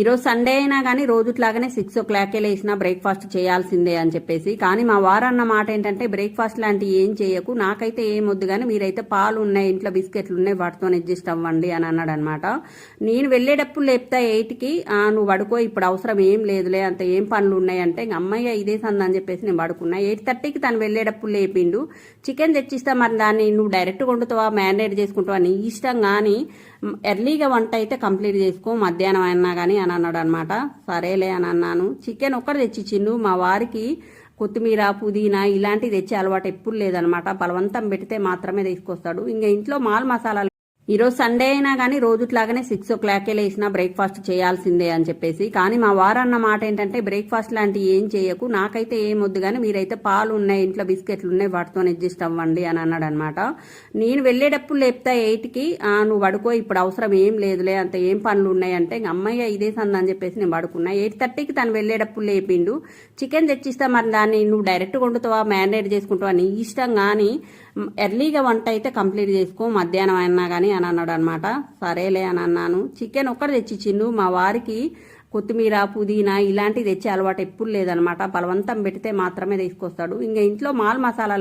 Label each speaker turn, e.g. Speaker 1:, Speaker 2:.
Speaker 1: ఈరోజు సండే అయినా కానీ రోజుట్లాగానే సిక్స్ ఓ క్లాక్కే లేచిన బ్రేక్ఫాస్ట్ చేయాల్సిందే అని చెప్పేసి. కానీ మా వారు అన్న మాట ఏంటంటే బ్రేక్ఫాస్ట్ లాంటివి ఏం చేయకు. నాకైతే ఏం వద్దు కానీ మీరైతే పాలు ఉన్నాయి ఇంట్లో బిస్కెట్లు ఉన్నాయి వాటితో అడ్జస్ట్ అవ్వండి అని అన్నాడు అనమాట నేను వెళ్ళేటప్పుడు లేపుతా ఎయిట్కి నువ్వు పడుకో ఇప్పుడు అవసరం ఏం లేదులే అంత ఏం పనులు ఉన్నాయంటే ఇంక అమ్మయ్య ఇదే సంద అని చెప్పేసి నేను పడుకున్నా. ఎయిట్ థర్టీకి తను వెళ్ళేటప్పుడు లేపిండు. చికెన్ తెచ్చిస్తా మరి దాన్ని నువ్వు డైరెక్ట్ వండుతావా మ్యారినేట్ చేసుకుంటావా? నీ ఇష్టం కానీ ఎర్లీగా వంట అయితే కంప్లీట్ చేసుకో మధ్యాహ్నం అయినా కానీ అని అన్నాడు అనమాట సరేలే అని అన్నాను. చికెన్ ఒక్కటి తెచ్చిచ్చిండు. మా వారికి కొత్తిమీర పుదీనా ఇలాంటివి తెచ్చే అలవాటు ఎప్పుడు లేదనమాట. బలవంతం పెడితే మాత్రమే తీసుకొస్తాడు. ఇంకా ఇంట్లో మాల్ మసాలాలు ఈరోజు సండే అయినా కానీ రోజుట్లాగానే సిక్స్ ఓ క్లాక్కే లేచిన బ్రేక్ఫాస్ట్ చేయాల్సిందే అని చెప్పేసి. కానీ మా వారన్న మాట ఏంటంటే బ్రేక్ఫాస్ట్ లాంటివి ఏం చేయకు. నాకైతే ఏం వద్దు కానీ మీరైతే పాలు ఉన్నాయి ఇంట్లో బిస్కెట్లు ఉన్నాయి వాటితో అడ్జస్ట్ అవ్వండి అని అన్నాడు అనమాట నేను వెళ్ళేటప్పుడు లేపుతా ఎయిట్కి నువ్వు పడుకో ఇప్పుడు అవసరం ఏం లేదులే అంత ఏం పనులు ఉన్నాయంటే ఇంక అమ్మయ్య ఇదే సంద అని చెప్పేసి నేను పడుకున్నా. ఎయిట్ థర్టీకి తను వెళ్ళేటప్పుడు లేపిండు. చికెన్ తెచ్చిస్తా మరి దాన్ని నువ్వు డైరెక్ట్ వండుతావా మ్యారినేట్ చేసుకుంటావా? నీ ఇష్టం కానీ ఎర్లీగా వంట అయితే కంప్లీట్ చేసుకో మధ్యాహ్నం అయినా కానీ అని అన్నాడు అనమాట సరేలే అని అన్నాను చికెన్ ఒక్కటి తెచ్చిచ్చిండు. మా వారికి కొత్తిమీర పుదీనా ఇలాంటివి తెచ్చే అలవాటు ఎప్పుడు లేదనమాట. బలవంతం పెడితే మాత్రమే తీసుకొస్తాడు. ఇంకా ఇంట్లో మాల్ మసాలా